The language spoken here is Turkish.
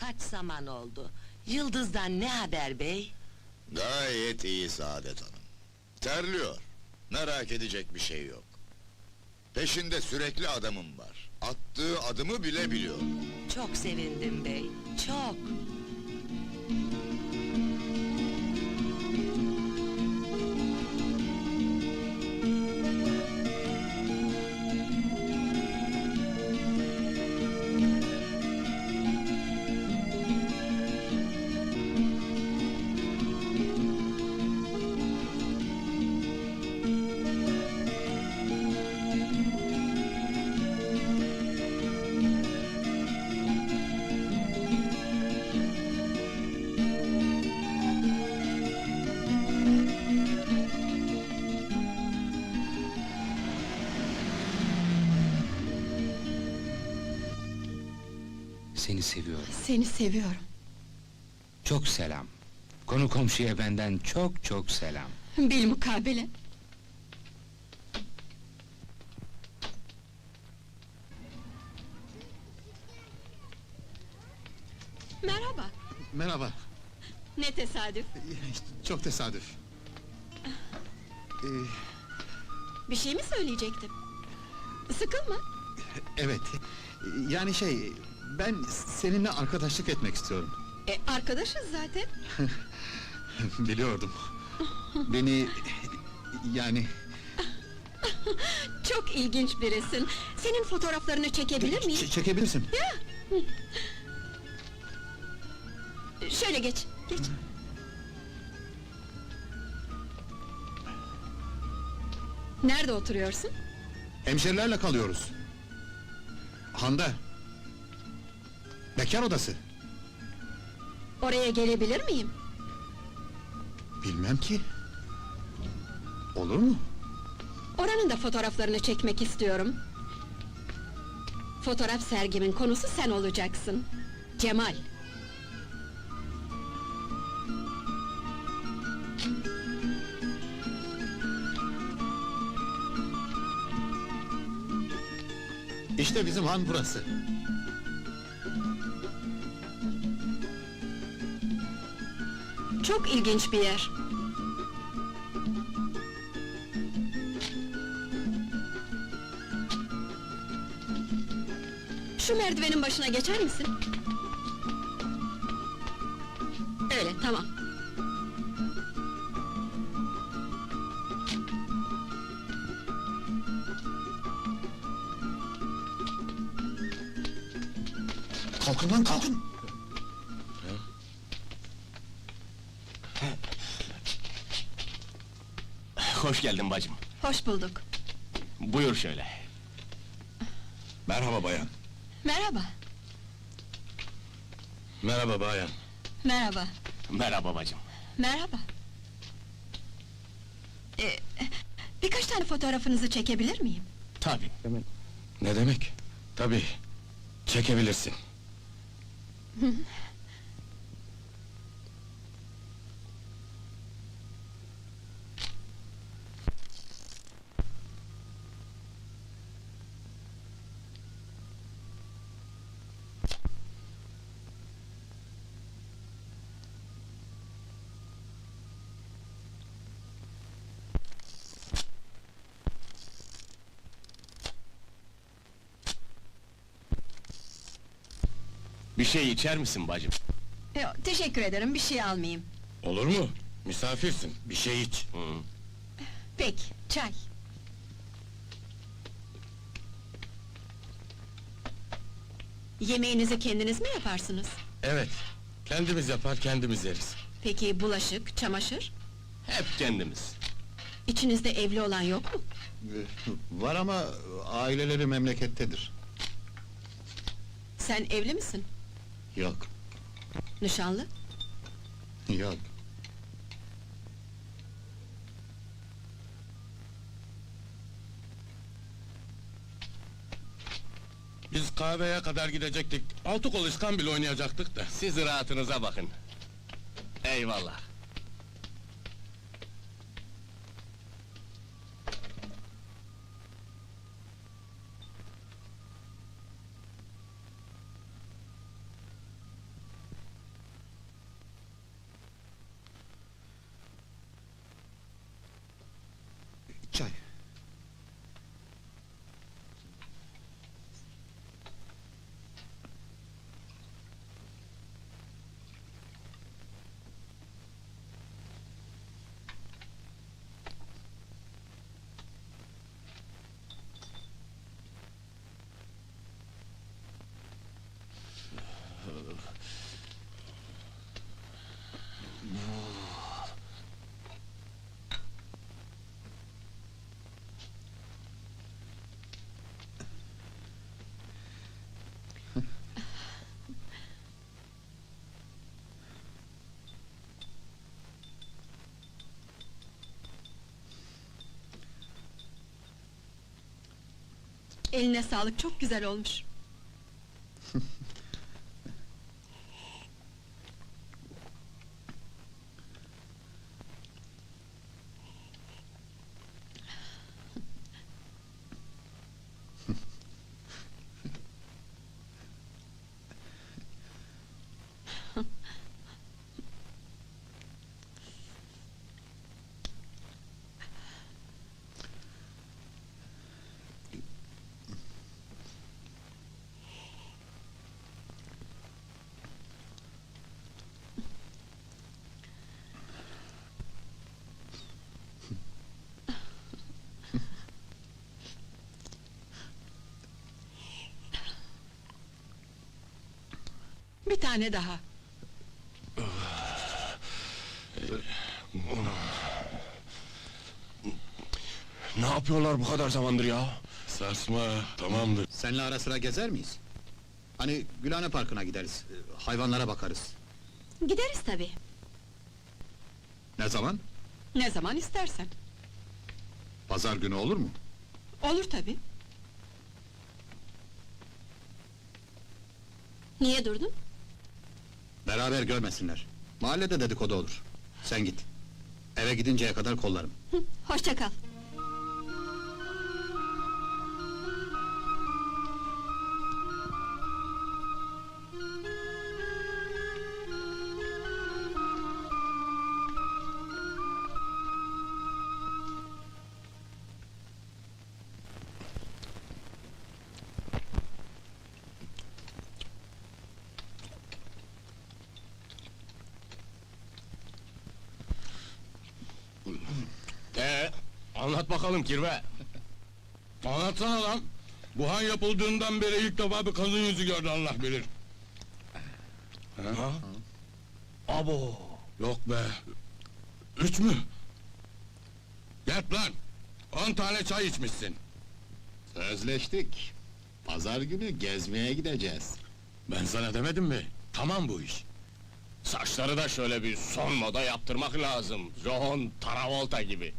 Kaç zaman oldu? Yıldız'dan ne haber bey? Gayet iyi Saadet Hanım. Terliyor. Merak edecek bir şey yok. Peşinde sürekli adamım var. Attığı adımı bile biliyor. Çok sevindim bey, çok. Seni seviyorum. Seni seviyorum. Çok selam. Konu komşuya benden çok çok selam. Bil mukabele. Merhaba. Merhaba. Ne tesadüf. Çok tesadüf. Ee, Bir şey mi söyleyecektim? Sıkılma. evet. Yani şey, ben seninle arkadaşlık etmek istiyorum. E, arkadaşız zaten. Biliyordum. Beni yani Çok ilginç birisin. Senin fotoğraflarını çekebilir miyim? ç- çekebilirsin. Şöyle geç. Geç. Nerede oturuyorsun? Hemşerilerle kalıyoruz. Handa. Bekar odası. Oraya gelebilir miyim? Bilmem ki. Olur mu? Oranın da fotoğraflarını çekmek istiyorum. Fotoğraf sergimin konusu sen olacaksın. Cemal. İşte bizim han burası. Çok ilginç bir yer. Şu merdivenin başına geçer misin? Öyle, tamam. Kalkın lan kalkın. Hoş geldin bacım. Hoş bulduk. Buyur şöyle. Merhaba bayan. Merhaba. Merhaba bayan. Merhaba. Merhaba bacım. Merhaba. Ee, birkaç tane fotoğrafınızı çekebilir miyim? Tabii. Ne demek? Tabii. Çekebilirsin. Bir şey içer misin bacım? Yok, teşekkür ederim, bir şey almayayım. Olur mu? Misafirsin. Bir şey iç. Hı. Peki, çay. Yemeğinizi kendiniz mi yaparsınız? Evet. Kendimiz yapar, kendimiz yeriz. Peki bulaşık, çamaşır? Hep kendimiz. İçinizde evli olan yok mu? Var ama aileleri memlekettedir. Sen evli misin? Yok, Nişanlı? yok. Biz kahveye kadar gidecektik. Altı kol iskambil oynayacaktık da. Siz rahatınıza bakın. Eyvallah. Çay. Eline sağlık, çok güzel olmuş. Bir tane daha. Ne yapıyorlar bu kadar zamandır ya? Sarsma, tamamdır. Seninle ara sıra gezer miyiz? Hani Gülhane Parkı'na gideriz, e, hayvanlara bakarız. Gideriz tabii. Ne zaman? Ne zaman istersen. Pazar günü olur mu? Olur tabii. Niye durdun? Beraber görmesinler. Mahallede dedikodu olur. Sen git. Eve gidinceye kadar kollarım. Hoşça kal. Anlat bakalım kirve. Anlatsana lan! Bu han yapıldığından beri ilk defa bir kadın yüzü gördü Allah bilir. Ha? Abo! Yok be! Üç mü? Yat lan! On tane çay içmişsin. Sözleştik. Pazar günü gezmeye gideceğiz. Ben sana demedim mi? Tamam bu iş. Saçları da şöyle bir son moda yaptırmak lazım. John Travolta gibi.